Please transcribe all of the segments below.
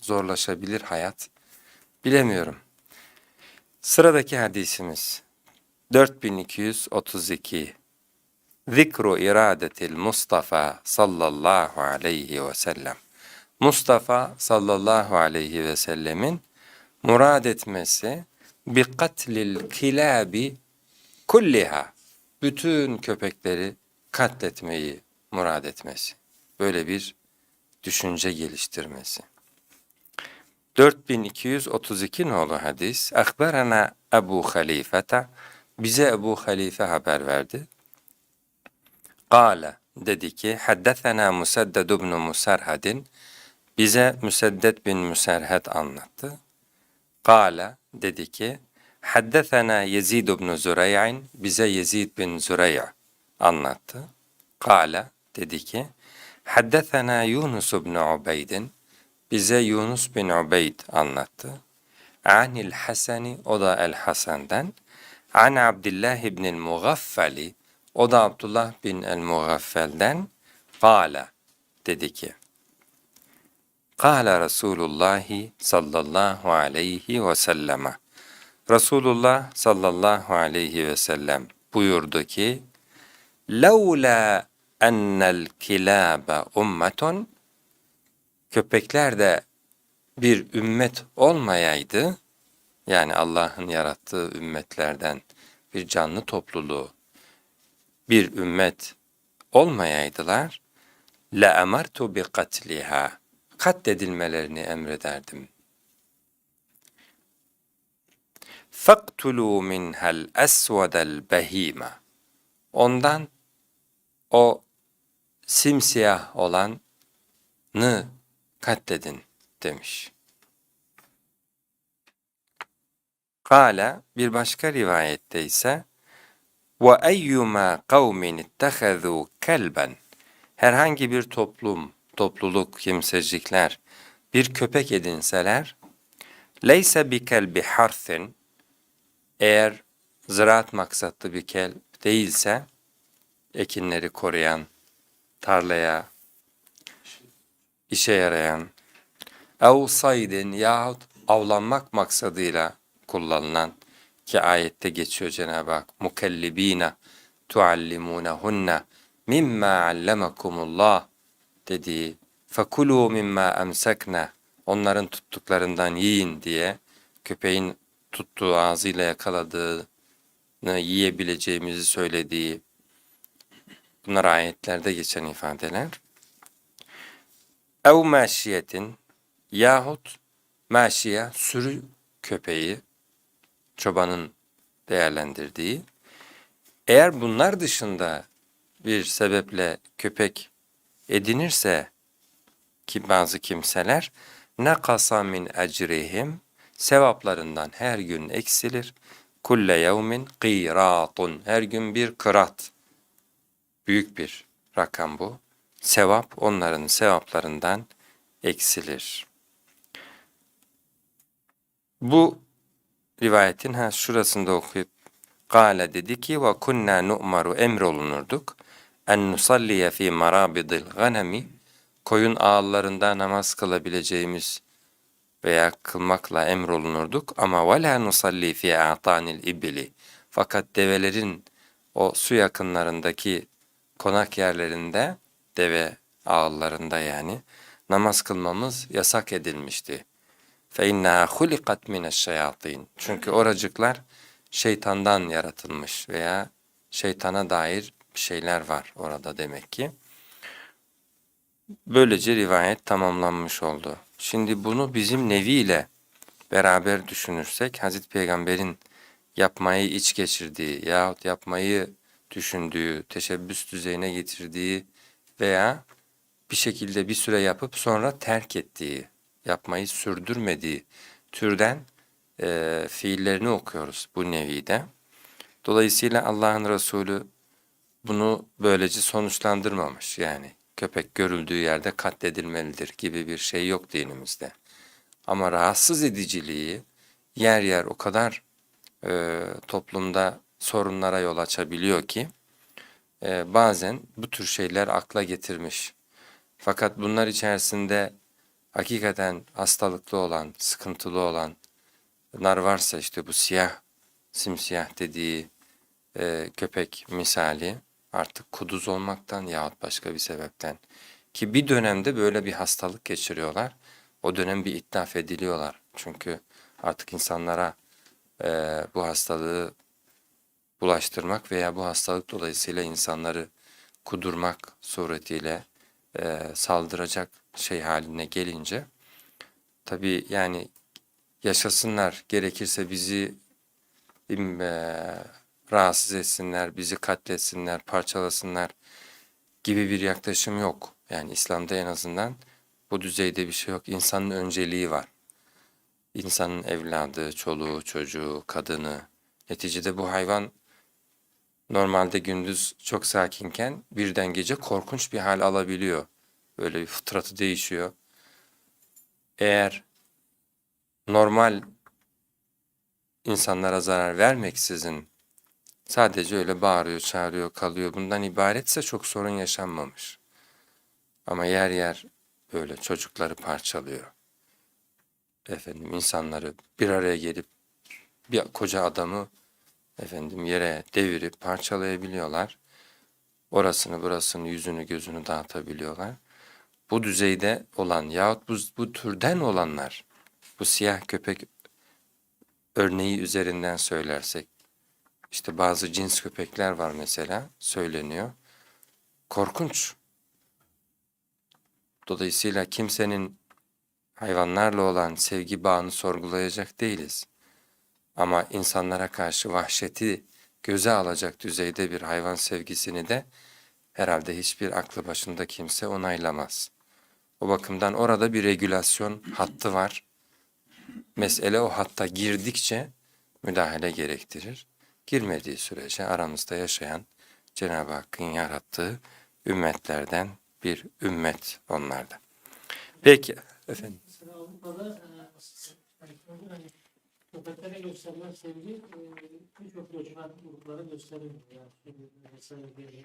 zorlaşabilir hayat. Bilemiyorum. Sıradaki hadisimiz 4232 Zikru iradetil Mustafa sallallahu aleyhi ve sellem. Mustafa sallallahu aleyhi ve sellemin murad etmesi bi katlil kilabi kulliha bütün köpekleri katletmeyi murad etmesi. Böyle bir düşünce geliştirmesi. 4232 nolu hadis. Akberana Ebu Halifete bize Ebu Halife haber verdi. Kale dedi ki haddethena Musadded ibn Musarhadin bize Müseddet bin Müserhed anlattı. Kale dedi ki haddethena Yezid ibn Zürey'in bize Yezid bin Zürey' anlattı. Kale dedi ki haddethena Yunus ibn Ubeydin bize Yunus bin Ubeyd anlattı. Anil Hasani o da El Hasan'dan. An Abdullah ibn el Mugaffali o da Abdullah bin el Mugaffel'den. Kala dedi ki. Kala Resulullah sallallahu aleyhi ve selleme. Resulullah sallallahu aleyhi ve sellem buyurdu ki: "Leula ennel kilabe ummetun" köpekler de bir ümmet olmayaydı, yani Allah'ın yarattığı ümmetlerden bir canlı topluluğu, bir ümmet olmayaydılar, la emartu bi katliha, katledilmelerini emrederdim. Faktulu minhel esvedel behima. Ondan o simsiyah olanı katledin demiş. Kale bir başka rivayette ise ve eyyuma kavmin ittehazû kelben herhangi bir toplum, topluluk, kimsecikler bir köpek edinseler leyse bi kelbi harthin eğer ziraat maksatlı bir kel değilse ekinleri koruyan, tarlaya işe yarayan, ev saydin yahut avlanmak maksadıyla kullanılan ki ayette geçiyor Cenab-ı Hak mukellibina tuallimunahunna mimma allamakumullah dediği fakulu mimma emsakna onların tuttuklarından yiyin diye köpeğin tuttuğu ağzıyla yakaladığını yiyebileceğimizi söylediği bunlar ayetlerde geçen ifadeler ev maşiyetin yahut maşiye sürü köpeği çobanın değerlendirdiği eğer bunlar dışında bir sebeple köpek edinirse ki bazı kimseler nakasa min ecrihim sevaplarından her gün eksilir. Kulle yevmin kıratun her gün bir kırat. Büyük bir rakam bu sevap onların sevaplarından eksilir. Bu rivayetin ha şurasında okuyup Kale dedi ki ve kunna nu'maru emrolunurduk. En nusalliye fi marabidil ganemi koyun ağıllarında namaz kılabileceğimiz veya kılmakla emrolunurduk. Ama ve la nusalli fi a'tanil ibli fakat develerin o su yakınlarındaki konak yerlerinde deve ağıllarında yani namaz kılmamız yasak edilmişti. فَاِنَّهَا خُلِقَتْ مِنَ الشَّيَاطِينَ Çünkü oracıklar şeytandan yaratılmış veya şeytana dair bir şeyler var orada demek ki. Böylece rivayet tamamlanmış oldu. Şimdi bunu bizim neviyle beraber düşünürsek Hazreti Peygamber'in yapmayı iç geçirdiği yahut yapmayı düşündüğü, teşebbüs düzeyine getirdiği veya bir şekilde bir süre yapıp sonra terk ettiği, yapmayı sürdürmediği türden e, fiillerini okuyoruz bu nevide. Dolayısıyla Allah'ın Resulü bunu böylece sonuçlandırmamış. Yani köpek görüldüğü yerde katledilmelidir gibi bir şey yok dinimizde. Ama rahatsız ediciliği yer yer o kadar e, toplumda sorunlara yol açabiliyor ki e, bazen bu tür şeyler akla getirmiş. Fakat bunlar içerisinde hakikaten hastalıklı olan, sıkıntılı olanlar varsa işte bu siyah, simsiyah dediği e, köpek misali artık kuduz olmaktan yahut başka bir sebepten ki bir dönemde böyle bir hastalık geçiriyorlar. O dönem bir itlaf ediliyorlar. Çünkü artık insanlara e, bu hastalığı bulaştırmak veya bu hastalık dolayısıyla insanları kudurmak suretiyle e, saldıracak şey haline gelince tabii yani yaşasınlar gerekirse bizi e, rahatsız etsinler, bizi katletsinler, parçalasınlar gibi bir yaklaşım yok. Yani İslam'da en azından bu düzeyde bir şey yok. İnsanın önceliği var. İnsanın evladı, çoluğu, çocuğu, kadını. Neticede bu hayvan normalde gündüz çok sakinken birden gece korkunç bir hal alabiliyor. Böyle bir fıtratı değişiyor. Eğer normal insanlara zarar vermeksizin sadece öyle bağırıyor, çağırıyor, kalıyor. Bundan ibaretse çok sorun yaşanmamış. Ama yer yer böyle çocukları parçalıyor. Efendim insanları bir araya gelip bir koca adamı efendim yere devirip parçalayabiliyorlar. Orasını burasını yüzünü gözünü dağıtabiliyorlar. Bu düzeyde olan yahut bu, bu türden olanlar bu siyah köpek örneği üzerinden söylersek işte bazı cins köpekler var mesela söyleniyor. Korkunç. Dolayısıyla kimsenin hayvanlarla olan sevgi bağını sorgulayacak değiliz. Ama insanlara karşı vahşeti göze alacak düzeyde bir hayvan sevgisini de herhalde hiçbir aklı başında kimse onaylamaz. O bakımdan orada bir regülasyon hattı var. Mesele o hatta girdikçe müdahale gerektirir. Girmediği sürece aramızda yaşayan Cenab-ı Hakk'ın yarattığı ümmetlerden bir ümmet onlarda. Peki efendim. Köpeklere gösterilen sevgi e, birçok göçmen gruplara gösterilmiyor. Yani şimdi vesaire diye.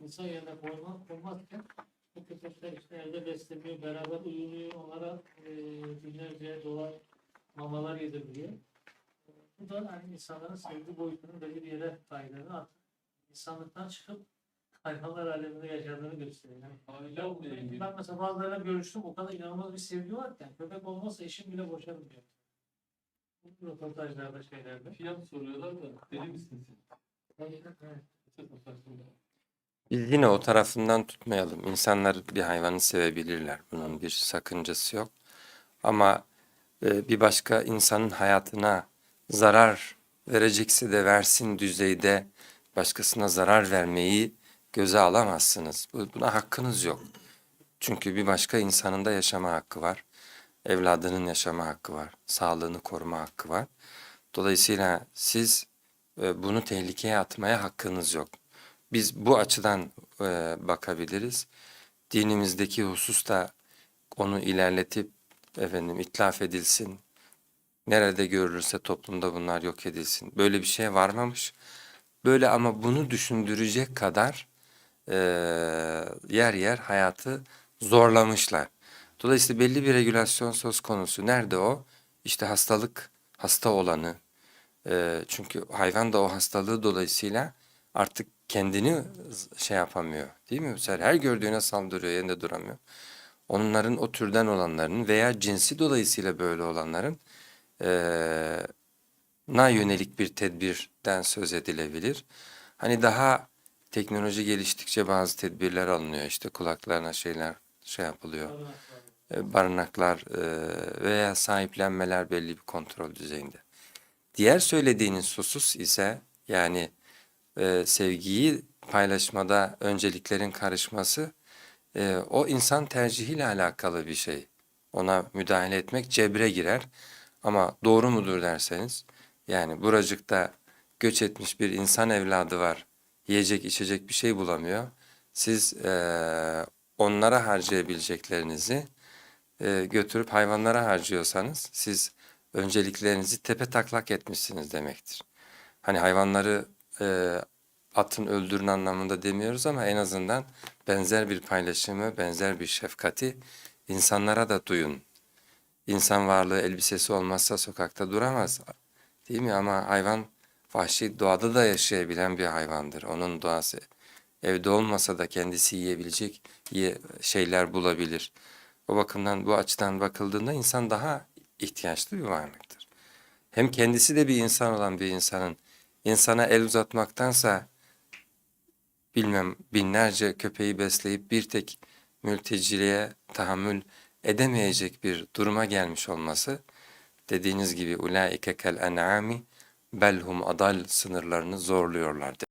İnsan yerine koymak, koymazken bu köpekler işte evde besleniyor, beraber uyunuyor, onlara e, binlerce dolar mamalar yediriliyor. E, bu da hani insanların sevgi boyutunun belli bir yere kaydığını artık insanlıktan çıkıp hayvanlar aleminde yaşadığını gösteriyor. Yani Aile olmuyor ben mesela bazılarıyla görüştüm. O kadar inanılmaz bir sevgi varken köpek olmazsa eşim bile. Bu Röportajlarda şeylerde. Fiyat soruyorlar da deli misin sen? Biz yine o tarafından tutmayalım. İnsanlar bir hayvanı sevebilirler. Bunun bir sakıncası yok. Ama e, bir başka insanın hayatına zarar verecekse de versin düzeyde başkasına zarar vermeyi göze alamazsınız. Bu- Buna hakkınız yok. Çünkü bir başka insanın da yaşama hakkı var. Evladının yaşama hakkı var. Sağlığını koruma hakkı var. Dolayısıyla siz e, bunu tehlikeye atmaya hakkınız yok. Biz bu açıdan e, bakabiliriz. Dinimizdeki hususta onu ilerletip efendim itlaf edilsin. Nerede görülürse toplumda bunlar yok edilsin. Böyle bir şeye varmamış. Böyle ama bunu düşündürecek kadar e, yer yer hayatı zorlamışlar. Dolayısıyla belli bir regülasyon söz konusu. Nerede o? İşte hastalık, hasta olanı. E, çünkü hayvan da o hastalığı dolayısıyla artık kendini şey yapamıyor. Değil mi? Mesela her gördüğüne saldırıyor, yerinde duramıyor. Onların o türden olanların veya cinsi dolayısıyla böyle olanların eee na yönelik bir tedbirden söz edilebilir. Hani daha teknoloji geliştikçe bazı tedbirler alınıyor. İşte kulaklarına şeyler şey yapılıyor. E, barınaklar e, veya sahiplenmeler belli bir kontrol düzeyinde. Diğer söylediğiniz husus ise yani e, sevgiyi paylaşmada önceliklerin karışması e, o insan tercihiyle alakalı bir şey. Ona müdahale etmek cebre girer. Ama doğru mudur derseniz yani buracıkta göç etmiş bir insan evladı var. Yiyecek içecek bir şey bulamıyor. Siz e, onlara harcayabileceklerinizi e, götürüp hayvanlara harcıyorsanız siz önceliklerinizi tepe taklak etmişsiniz demektir. Hani hayvanları e, atın öldürün anlamında demiyoruz ama en azından benzer bir paylaşımı, benzer bir şefkati İnsanlara da duyun. İnsan varlığı elbisesi olmazsa sokakta duramaz. Değil mi? Ama hayvan vahşi doğada da yaşayabilen bir hayvandır. Onun doğası evde olmasa da kendisi yiyebilecek ye- şeyler bulabilir. O bakımdan bu açıdan bakıldığında insan daha ihtiyaçlı bir varlıktır. Hem kendisi de bir insan olan bir insanın insana el uzatmaktansa bilmem binlerce köpeği besleyip bir tek mülteciliğe tahammül edemeyecek bir duruma gelmiş olması dediğiniz gibi ulaike kel en'ami belhum adal sınırlarını zorluyorlar.